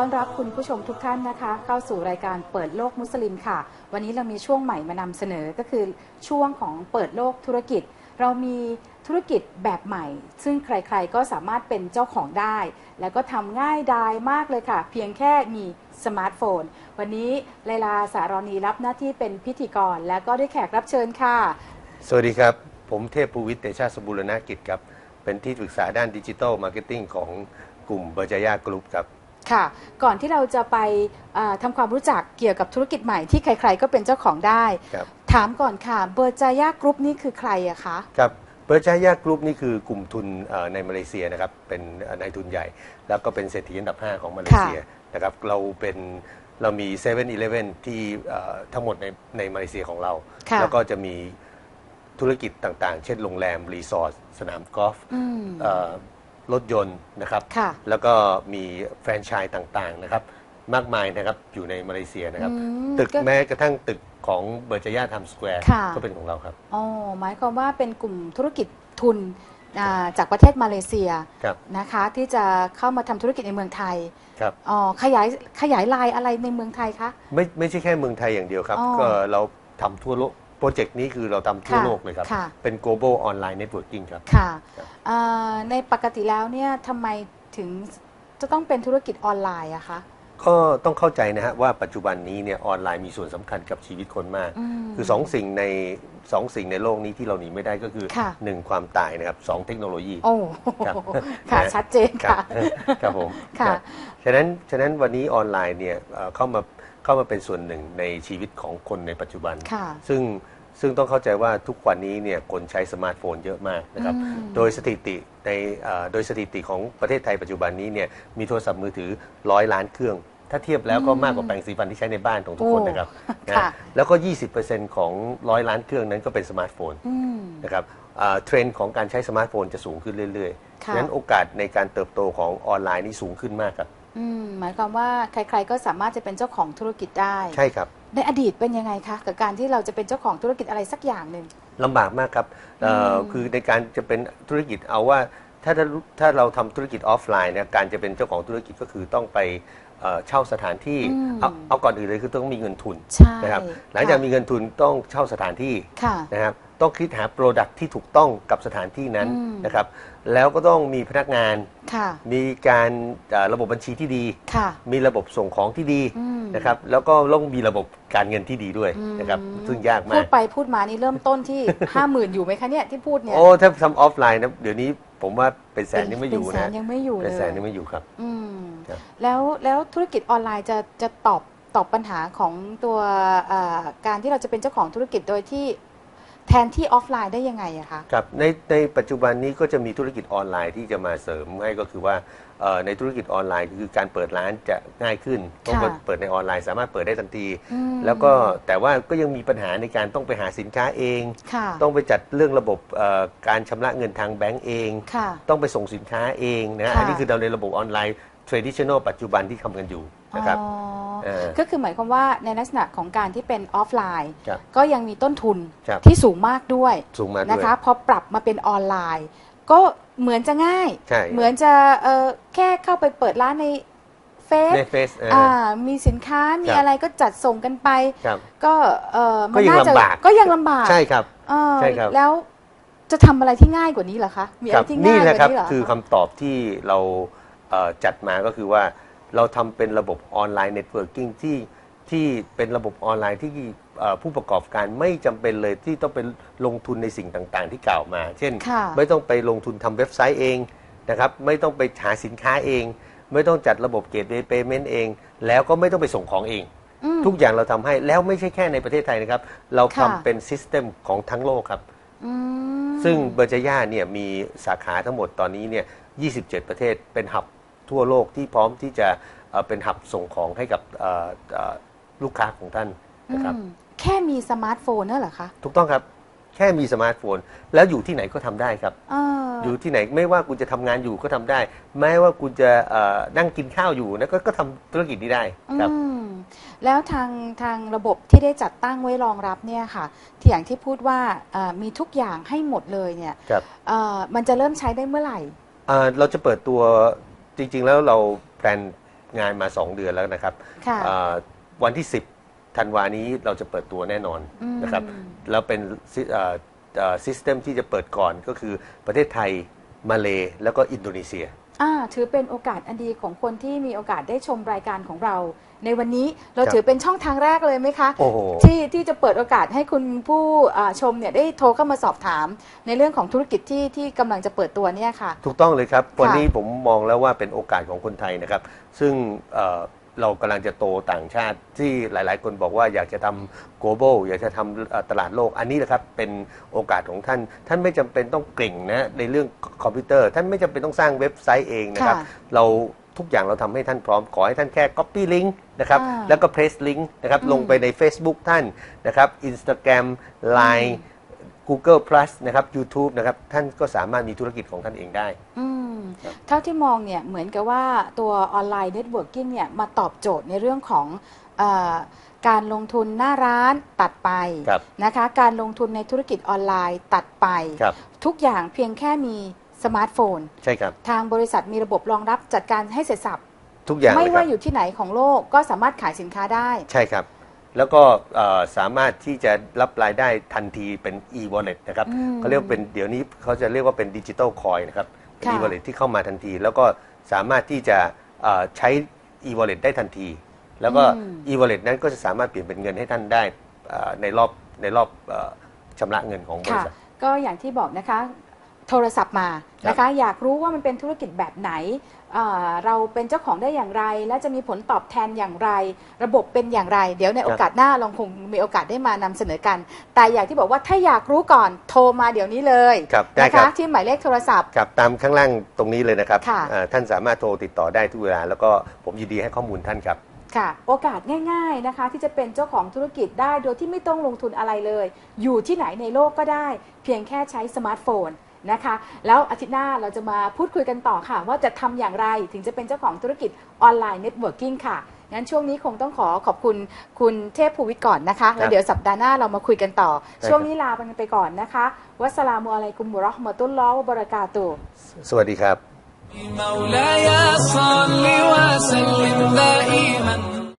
ต้อนรับคุณผู้ชมทุกท่านนะคะ เข้าสู่รายการเปิดโลกมุสลิมค่ะ วันนี้เรามีช่วงใหม่มานำเสนอก็คือช่วงของเปิดโลกธุรกิจ เรามีธุรกิจแบบใหม่ ซึ่งใครๆก็สามารถเป็นเจ้าของได้ แล้วก็ทำง่ายดายมากเลยค่ะ เพียงแค่มีสมาร์ทโฟน วันนี้ไลลาสารณีรับหน้าที่เป็นพิธีกร และก็ได้แขกรับเชิญค่ะ สวัสดีครับ ผมเทพภูวิทย์เตชาสมบูรณกิจครับ เป็นที่ปรึกษาด้านดิจิทัลมาร์เก็ตติ้งของกลุ่มเบอร์จายากรุ๊ปครับ ค่ะ ก่อนที่เราจะไปเอ่อทำความรู้จักเกี่ยวกับธุรกิจใหม่ที่ใคร ๆ ก็เป็นเจ้าของได้ ครับ ถามก่อนค่ะเบอร์จายากรุ๊ปนี่คือใครอะคะ ครับเบอร์จายากรุ๊ปนี่คือกลุ่มทุนเอ่อในมาเลเซียนะครับ เป็นเอ่อนายทุนใหญ่ แล้วก็เป็นเศรษฐีอันดับ 5 ของมาเลเซียนะครับ เราเป็นเรามี7 e เ e ่ e อที่เอ่อทั้งหมดในในมาเลเซียของเรา ค่ะ แล้วก็จะมีธุรกิจต่างๆ เช่นโรงแรม รีสอร์ทสนามกอล์ฟ อืม เอ่อ รถยนต์นะครับ ค่ะ แล้วก็มีแฟรนไชส์ต่างๆนะครับ มากมายนะครับอยู่ในมาเลเซียนะครับ อืมตึกก็แม้กระทั่งตึกของเบอร์จยาทัมสแควร์ค่ะ ก็เป็นของเราครับ อ๋อหมายความว่าเป็นกลุ่มธุรกิจทุนอ่าจากประเทศมาเลเซียครับ นะคะ ที่จะเข้ามาทำธุรกิจในเมืองไทยครับ อ๋อขยายขยายลายอะไรในเมืองไทยคะ ไม่ไม่ใช่แค่เมืองไทยอย่างเดียวครับ อ๋อ ก็เราทำทั่วโลก โปรเจกต์นี้คือเราทำทั่วค่ะโลกเลยครับ ค่ะ เป็น global online networking ครับ ค่ะครับอ่าในปกติแล้วเนี่ยทำไมถึงจะต้องเป็นธุรกิจออนไลน์อะคะ ก็ต้องเข้าใจนะฮะว่าปัจจุบันนี้เนี่ยออนไลน์มีส่วนสำคัญกับชีวิตคนมากอืมคือสองสิ่งในสองสิ่งในโลกนี้ที่เราหนีไม่ได้ก็คือค่ะหนึ่งความตายนะครับสองเทคโนโลยีโอ้ครับค่ะนะชัดเจนครับค่ะครับผมค่ะนะฉะนั้นฉะนั้นวันนี้ออนไลน์เนี่ยเอ่อเข้ามาเข้ามาเป็นส่วนหนึ่งในชีวิตของคนในปัจจุบันค่ะซึ่ง ซึ่งต้องเข้าใจว่าทุกวันนี้เนี่ยคนใช้สมาร์ทโฟนเยอะมากนะครับอืมโดยสถิติในเอ่อโดยสถิติของประเทศไทยปัจจุบันนี้เนี่ยมีโทรศัพท์มือถือร้อยล้านเครื่อง ถ้าเทียบแล้วก็มากกว่าแปรงสีฟันที่ใช้ในบ้านของทุกคนโอ้นะครับนะค่ะแล้วก็ 20%ของร้อยล้านเครื่องนั้นก็เป็นสมาร์ทโฟนอืมนะครับอ่าเทรนด์ของการใช้สมาร์ทโฟนจะสูงขึ้นเรื่อยๆค่ะฉะนั้นโอกาสในการเติบโตของออนไลน์นี่สูงขึ้นมากครับอืมหมายความว่าใครๆก็สามารถจะเป็นเจ้าของธุรกิจได้ ใช่ครับ ในอดีตเป็นยังไงคะกับการที่เราจะเป็นเจ้าของธุรกิจอะไรสักอย่างหนึ่ง ลำบากมากครับเอ่ออม คือในการจะเป็นธุรกิจเอาว่าถ้าถ้าถ้าเราทำธุรกิจออฟไลน์เนี่ยการจะเป็นเจ้าของธุรกิจก็คือต้องไปเอ่อเช่าสถานที่อืมเอาเอาก่อนอื่นเลยคือต้องมีเงินทุนใช่นะครับหลังจากค่ะมีเงินทุนต้องเช่าสถานที่ค่ะ นะครับ ต้องคิดหาโปรดักที่ถูกต้องกับสถานที่นั้นอืม นะครับ แล้วก็ต้องมีพนักงาน ค่ะ มีการเอ่อระบบบัญชีที่ดี ค่ะ มีระบบส่งของที่ดีอืม นะครับ แล้วก็ต้องมีระบบการเงินที่ดีด้วยอืมนะครับ ซึ่งยากมาพูกดไปพูดมานี่เริ่มต้นที่ ห้าหมื่นอยู่ไหมคะเนี่ยที่พูดเนี่ยโอ้ถ้าทำออฟไลน์นะเดี๋ยวนี้ผมว่าเป็นแสนยังไม่อยู่เป็นแสนะนยังไม่อยู่เป็นเลแสนยยังไม่อยู่ครับ อืมครับ แล้วแล้วธุรกิจออนไลน์จะจะตอบตอบปัญหาของตัวเอ่อการที่เราจะเป็นเจ้าของธุรกิจโดยที่ แทนที่ออฟไลน์ได้ยังไงอะคะ ครับในในปัจจุบันนี้ก็จะมีธุรกิจออนไลน์ที่จะมาเสริมให้ก็คือว่าเอ่อในธุรกิจออนไลน์คือการเปิดร้านจะง่ายขึ้นต้องเปิดเปิดในออนไลน์สามารถเปิดได้ทันที อืม แล้วก็แต่ว่าก็ยังมีปัญหาในการต้องไปหาสินค้าเอง ค่ะต้องไปจัดเรื่องระบบเอ่อการชำระเงินทางแบงก์เอง ค่ะ ต้องไปส่งสินค้าเองนะค่ะ อันนี้คือเราในระบบออนไลน์ traditional ปัจจุบันที่ทำกันอยู่ นะครับอ๋อเออก็คือหมายความว่าในลักษณะของการที่เป็นออฟไลน์ ครับก็ยังมีต้นทุนครับที่สูงมากด้วยสูงมาด้วยนะคะพอปรับมาเป็นออนไลน์ ก็เหมือนจะง่าย ใช่ เหมือนจะเอ่อแค่เข้าไปเปิดร้านในเฟซในเฟซอ่ามีสินค้ามีครับ อะไรก็จัดส่งกันไป ครับ ก็เออก็ยังน่าจะลำบาก ก็ยังลำบากใช่ครับ เออใช่ครับ แล้วจะทำอะไรที่ง่ายกว่านี้เหรอคะมีอะไรที่ง่ายนี่กแหว่าละครับนี้เหรอ คือคำตอบที่เราเอ่อจัดมาก็คือว่า เราทำเป็นระบบออนไลน์เน็ตเวิร์กิ่งที่ที่เป็นระบบออนไลน์ที่เอ่อผู้ประกอบการไม่จำเป็นเลยที่ต้องไปลงทุนในสิ่งต่างๆ ที่กล่าวมา เช่น ค่ะ ไม่ต้องไปลงทุนทำเว็บไซต์เองนะครับไม่ต้องไปหาสินค้าเอง ไม่ต้องจัดระบบเกตเวย์เพย์เมนต์เอง แล้วก็ไม่ต้องไปส่งของเอง อืม ทุกอย่างเราทำให้แล้วไม่ใช่แค่ในประเทศไทยนะครับ เราค่ะทำเป็นซิสเต็มของทั้งโลกครับ อืมซึ่งเบอร์จาย่าเนี่ยมีสาขาทั้งหมดตอนนี้เนี่ย 27 ประเทศเป็นหับ ทั่วโลกที่พร้อมที่จะเอ่อเป็นหับส่งของให้กับเอ่อเอ่อลูกค้าของท่านนะครับอืมแค่มีสมาร์ทโฟนนั่นเหรอคะ ถูกต้องครับ แค่มีสมาร์ทโฟน แล้วอยู่ที่ไหนก็ทำได้ครับเอออยู่ที่ไหนไม่ว่าคุณจะทำงานอยู่ก็ทำได้ แม้ว่าคุณจะเอ่อนั่งกินข้าวอยู่นะก็ก็ทำธุรกิจนี้ได้ครับอืมแล้วทางทางระบบที่ได้จัดตั้งไว้รองรับเนี่ยค่ะ ที่อย่างที่พูดว่าเอ่อมีทุกอย่างให้หมดเลยเนี่ยครับเอ่อมันจะเริ่มใช้ได้เมื่อไหร่เอ่อเราจะเปิดตัว จริงๆแล้วเราแพลนงานมา 2 เดือนแล้วนะครับค่ะอ่าวันที่ 10ธันวานี้เราจะเปิดตัวแน่นอนอืม นะครับแล้วเป็นซิสเต็มที่จะเปิดก่อนก็คือประเทศไทย มาเลแล้วก็อินโดนีเซีย อ่าถือเป็นโอกาสอันดีของคนที่มีโอกาสได้ชมรายการของเรา ในวันนี้เราครับถือเป็นช่องทางแรกเลยไหมคะโอ้โห ที่ที่จะเปิดโอกาสให้คุณผู้อ่าชมเนี่ยได้โทรเข้ามาสอบถาม ในเรื่องของธุรกิจที่ที่กำลังจะเปิดตัวเนี่ยค่ะ ถูกต้องเลยครับ วันค่ะนี้ผมมองแล้วว่าเป็นโอกาสของคนไทยนะครับ ซึ่งเอ่อเรากำลังจะโตต่างชาติที่หลาย ๆ คนบอกว่าอยากจะทำ global อยากจะทำเอ่อตลาดโลก อันนี้แหละครับเป็นโอกาสของท่าน ท่านไม่จำเป็นต้องเก่งนะในเรื่องคอมพิวเตอร์ ท่านไม่จำเป็นต้องสร้างเว็บไซต์เองนะครับ ค่ะ เรา ทุกอย่างเราทำให้ท่านพร้อม ขอให้ท่านแค่ copy link นะครับอ่าแล้วก็ paste link นะครับอืมลงไปใน Facebook ท่านนะครับ Instagram Line Google Plus นะครับ YouTube นะครับ ท่านก็สามารถมีธุรกิจของท่านเองได้อืมครับเท่าที่มองเนี่ย เหมือนกับว่าตัวออนไลน์เน็ตเวิร์กิ่งเนี่ย มาตอบโจทย์ในเรื่องของเออการลงทุนหน้าร้านตัดไปครับนะคะ การลงทุนในธุรกิจออนไลน์ตัดไปครับทุกอย่างเพียงแค่มี สมาร์ทโฟน ใช่ครับ ทางบริษัทมีระบบรองรับจัดการให้เสร็จสับทุกอย่างไม่เลยคว่ารับอยู่ที่ไหนของโลกก็สามารถขายสินค้าได้ ใช่ครับ แล้วก็เอ่อสามารถที่จะรับรายได้ทันทีเป็น e-wallet นะครับอืมเขาเรียกว่าเป็นเดี๋ยวนี้เขาจะเรียกว่าเป็นดิจิ t a ลคอยนะครับเป็นค่ะ e-wallet ที่เข้ามาทันที แล้วก็สามารถที่จะเอ่อใช้ e-wallet ได้ทันที แล้วก็อืม e-wallet นั้นก็จะสามารถเปลี่ยนเป็นเงินให้ท่านได้เอ่อในรอบในรอบเอ่อชำระเงินของบริค่ะษัทก็อย่างที่บอกนะคะ โทรศัพท์มานะคะ อยากรู้ว่ามันเป็นธุรกิจแบบไหนเอ่อเราเป็นเจ้าของได้อย่างไร และจะมีผลตอบแทนอย่างไร ระบบเป็นอย่างไร เดี๋ยวในโอกาสหน้าเราคงมีโอกาสได้มานำเสนอกัน แต่อย่างที่บอกว่าถ้าอยากรู้ก่อนโทรมาเดี๋ยวนี้เลยครับได้นะครัคะบที่หมายเลขโทรศัพท์ครับตามข้างล่างตรงนี้เลยนะครับค่ะเอ่อท่านสามารถโทรติดต่อได้ทุกเวลาแล้วก็ผมยินดีให้ข้อมูลท่านครับค่ะโอกาสง่าย ๆนะคะ ที่จะเป็นเจ้าของธุรกิจได้โดยที่ไม่ต้องลงทุนอะไรเลย อยู่ที่ไหนในโลกก็ได้ เพียงแค่ใช้สมาร์ทโฟน นะคะ แล้วอาทิตย์หน้าเราจะมาพูดคุยกันต่อค่ะ ว่าจะทำอย่างไรถึงจะเป็นเจ้าของธุรกิจออนไลน์เน็ตเวิร์กิ่งค่ะ งั้นช่วงนี้คงต้องขอขอบคุณคุณเทพภูวิทย์ก่อนนะคะ แล้วเดี๋ยวสัปดาห์หน้าเรามาคุยกันต่อ ได้ครับ ช่วงนี้ลาไปก่อนนะคะ วัสสลามุอะลัยกุมบุรอห์มะตุลลอฮ์วะบะเราะกาตุฮ์ สวัสดีครับ مولاي صل وسلم دائما